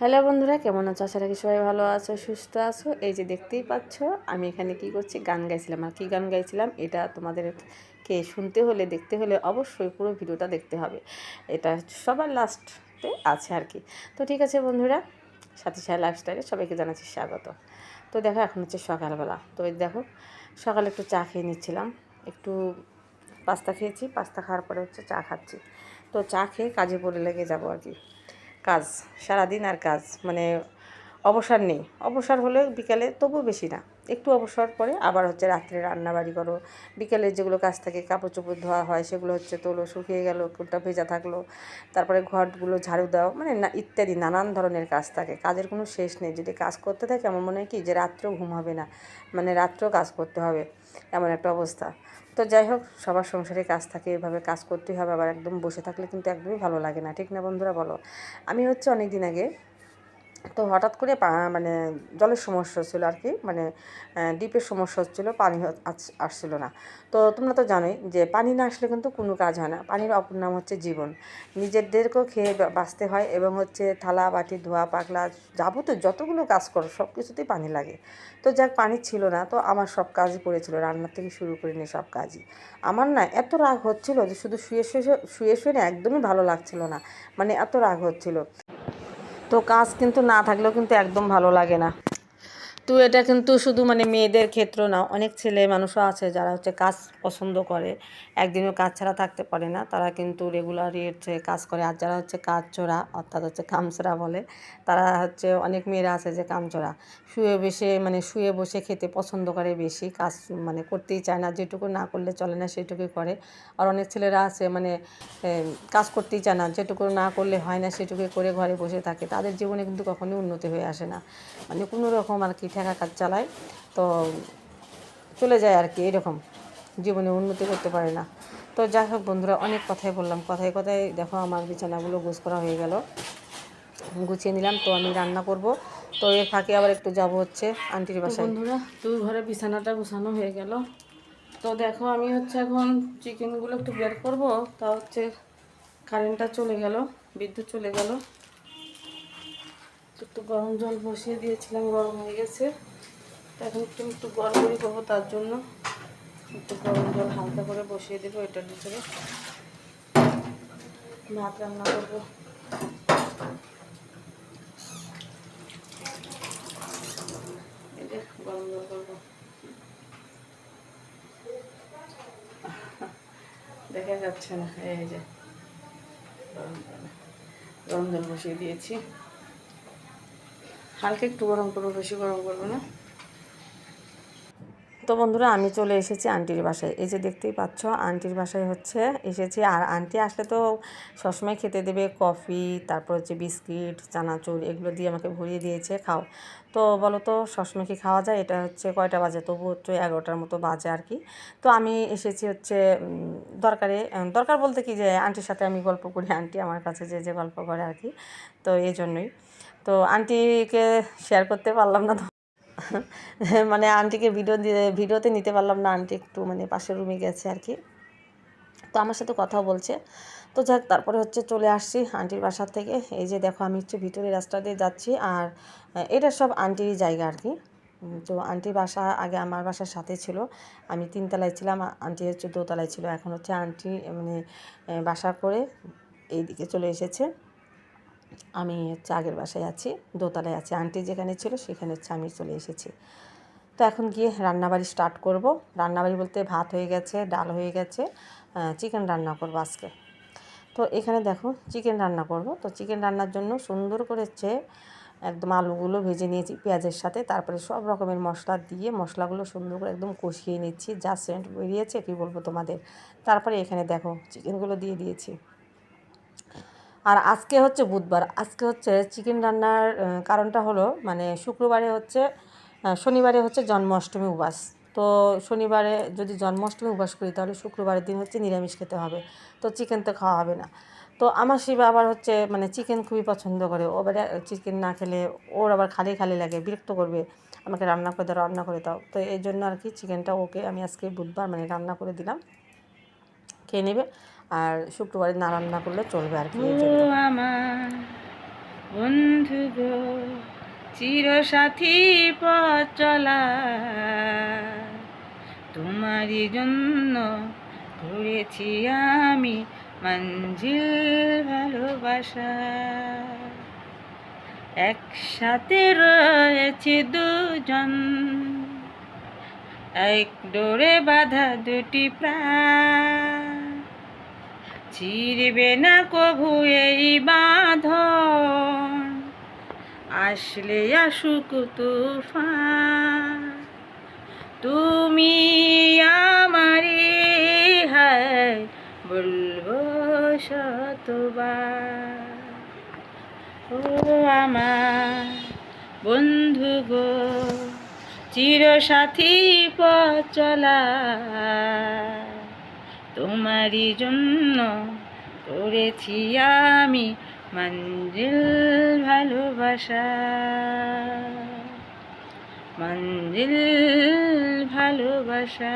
Hello বন্ধুরা, কেমন আছো? আশা রাখি সবাই ভালো আছো, সুস্থ আছো। এই যে দেখতেই পাচ্ছ, আমি এখানে কি করছি? গান গাইছিলাম। আর কী গান গাইছিলাম? এটা তোমাদেরকে শুনতে হলে, দেখতে হলে অবশ্যই পুরো ভিডিওটা দেখতে হবে। এটা সবার লাস্টে আছে আর কি। তো ঠিক আছে বন্ধুরা, সাথী সাহা লাইফস্টাইলে সবাইকে জানাচ্ছি স্বাগত। তো দেখো, এখন হচ্ছে সকালবেলা। তো দেখো, সকালে একটু চা খেয়ে নিচ্ছিলাম। একটু পাস্তা খেয়েছি, পাস্তা খাওয়ার পরে হচ্ছে চা খাচ্ছি। তো চা খেয়ে কাজে পড়ে লেগে যাব আর কি। কাজ সারাদিন আর কাজ মানে অবসর নেই। অবসর হলে বিকালে তবু বেশি না। একটু অবসর পরে আবার হচ্ছে রাত্রে রান্না বাড়ি করো। বিকেলে যেগুলো কাজ থাকে কাপড় চোপড় ধোয়া হয়, সেগুলো হচ্ছে তোলো, শুকিয়ে গেল কোনটা ভেজা থাকল। তারপরে ঘরগুলো ঝাড়ু দাও মানে না, ইত্যাদি, নানান ধরনের কাজ থাকে। কাজের কোনো শেষ নেই। যদি কাজ করতে থাকে, আমার মনে হয় কি যে রাত্রেও ঘুম হবে না। মানে রাত্রেও কাজ করতে হবে, এমন একটা অবস্থা। তো যাই হোক, সবার সংসারে কাজ থাকে, এভাবে কাজ করতেই হবে। আবার একদম বসে থাকলে কিন্তু একদমই ভালো লাগে না। ঠিক না বন্ধুরা, বলো? আমি হচ্ছে অনেক দিন আগে তো হঠাৎ করে মানে জলের সমস্যা ছিল আর কি মানে ডিপের সমস্যা হচ্ছিল, পানি আসছিল না। তো তোমরা তো জানোই যে পানি না আসলে কিন্তু কোনো কাজ হয় না। পানির অপর নাম হচ্ছে জীবন। নিজেদেরকেও খেয়ে বাঁচতে হয় এবং হচ্ছে থালা, বাটি, ধোয়া পাকলা যাবতীয় যতগুলো কাজ করো, সব কিছুতেই পানি লাগে। তো যাক, পানি ছিল না, তো আমার সব কাজই পড়েছিল রান্নার থেকে শুরু করে নিয়ে সব কাজই। আমার না এত রাগ হচ্ছিল যে শুধু শুয়ে শুয়ে শুয়ে শুয়ে একদমই ভালো লাগছিল না। মানে এত রাগ হচ্ছিল। তো কাজ কিন্তু না থাকলেও কিন্তু একদম ভালো লাগে না। তো এটা কিন্তু শুধু মানে মেয়েদের ক্ষেত্র না, অনেক ছেলে মানুষও আছে যারা হচ্ছে কাজ পছন্দ করে, একদিনও কাজ ছাড়া থাকতে পারে না, তারা কিন্তু রেগুলারই হচ্ছে কাজ করে। আর যারা হচ্ছে কাজ চোরা অর্থাৎ হচ্ছে কামচোরা বলে, তারা হচ্ছে অনেক মেয়েরা আছে যে কামচোরা শুয়ে বসে মানে শুয়ে বসে খেতে পছন্দ করে বেশি, কাজ মানে করতেই চায় না, যেটুকু না করলে চলে না সেটুকুই করে। আর অনেক ছেলেরা আছে মানে কাজ করতেই চায় না, যেটুকু না করলে হয় না সেটুকুই করে ঘরে বসে থাকে, তাদের জীবনে কিন্তু কখনোই উন্নতি হয়ে আসে না। মানে কোনো রকম আর কি ঠেকা কাজ চালায় তো চলে যায় আর কি এরকম। জীবনে উন্নতি করতে পারে না। তো যাই হোক বন্ধুরা অনেক কথাই বললাম। কথায় কথায় দেখো আমার বিছানাগুলো গোছ করা হয়ে গেল। গুছিয়ে নিলাম তো আমি রান্না করব। তো এর ফাঁকে আবার একটু যাব হচ্ছে আন্টির বাসায়। বন্ধুরা তুই ঘরে বিছানাটা গোছানো হয়ে গেল। তো দেখো আমি হচ্ছে এখন চিকেনগুলো একটু বের করব। তা হচ্ছে কারেন্টটা চলে গেল বিদ্যুৎ চলে গেল। একটু গরম জল বসিয়ে দিয়েছিলাম, গরম হয়ে গেছে। এখন একটু একটু গরমই করব, তার জন্য একটু গরম জল হালকা করে বসিয়ে দেবো এটার ভিতরে। ভাত রান্না করব। গরম জল করব। দেখা যাচ্ছে না, এই যে গরম জল বসিয়ে দিয়েছি। হালকা একটু গরম করব বেশি গরম করব না। তো বন্ধুরা, আমি চলে এসেছি আন্টির বাসায়। এই যে দেখতেই পাচ্ছ, আন্টির বাসায় হচ্ছে এসেছি। আর আন্টি আসলে তো সবসময় খেতে দেবে কফি, তারপর হচ্ছে বিস্কিট, চানাচুর, এগুলো দিয়ে আমাকে ভরিয়ে দিয়েছে, খাও। তো বলো তো, সবসময় কি খাওয়া যায়? এটা হচ্ছে কয়টা বাজে? তবু হচ্ছে এগারোটার মতো বাজে আর কি। তো আমি এসেছি হচ্ছে দরকারে দরকার বলতে কি যে আন্টির সাথে আমি গল্প করি। আন্টি আমার কাছে যে যে গল্প করে আর কি। তো এই জন্যই। তো আন্টিকে শেয়ার করতে পারলাম না মানে আন্টিকে ভিডিও ভিডিওতে নিতে পারলাম না আন্টি একটু মানে পাশের রুমে গেছে আর কি। তো আমার সাথে কথা বলছে। তো যাক, তারপরে হচ্ছে চলে আসছি আন্টির বাসার থেকে। এই যে দেখো, আমি হচ্ছে ভিতরে রাস্তা দিয়ে যাচ্ছি আর এটা সব আন্টির জায়গা আর কি। তো আন্টির বাসা আগে আমার বাসার সাথে ছিল। আমি তিনতলায় ছিলাম আন্টি হচ্ছে দোতলায় ছিল। এখন হচ্ছে আন্টি মানে বাসা করে এইদিকে চলে এসেছে। আমি হচ্ছে আগের বাসায় আছি, দোতলায় আছি। আন্টি যেখানে ছিল সেখানে হচ্ছে আমি চলে এসেছি। তো এখন গিয়ে রান্নাবাড়ি স্টার্ট করব। রান্নাবাড়ি বলতে ভাত হয়ে গেছে, ডাল হয়ে গেছে চিকেন রান্না করব আজকে। তো এখানে দেখো চিকেন রান্না করব। তো চিকেন রান্নার জন্য সুন্দর করে হচ্ছে একদম আলুগুলো ভেজে নিয়েছি পেঁয়াজের সাথে। তারপরে সব রকমের মশলা দিয়ে মশলাগুলো সুন্দর করে একদম কষিয়ে নিচ্ছি। যা সেন্ট বেরিয়েছে কী বলব তোমাদের? তারপরে এখানে দেখো চিকেনগুলো দিয়ে দিয়েছি। আর আজকে হচ্ছে বুধবার। আজকে হচ্ছে চিকেন রান্নার কারণটা হলো মানে শুক্রবারে হচ্ছে শনিবারে হচ্ছে জন্মাষ্টমী উপাস তো শনিবারে যদি জন্মাষ্টমী উপাস করি তাহলে শুক্রবারের দিন হচ্ছে নিরামিষ খেতে হবে। তো চিকেন তো খাওয়া হবে না। তো আমার শিবা আবার হচ্ছে মানে চিকেন খুবই পছন্দ করে। ও চিকেন না খেলে ওর আবার খালি খালি লাগে, বিরক্ত করবে। আমাকে রান্না করে দাও, রান্না করে দাও। তো এই জন্য আর কি চিকেনটা ওকে আমি আজকে বুধবার মানে রান্না করে দিলাম। খেয়ে নেবে। আর শুক্রবারে না রান্না করলে চলবে আর কি বন্ধু গো চিরসাথী পথ চলা। তোমারই জন্য ঘুরেছি আমি মঞ্জিল ভালোবাসা। একসাথে রয়েছে দুজন এক ডোরে বাঁধা দুটি প্রাণ। ছিড়বে না কভু এই বাঁধন। আসলে আসুক তুফান, তুমি আমারে হায় বলব শতবার। ও আমার বন্ধু গো, চিরসাথী পথ চলা। তোমারই জন্য করেছি আমি মঞ্জিল ভালোবাসা। মঞ্জিল ভালোবাসা।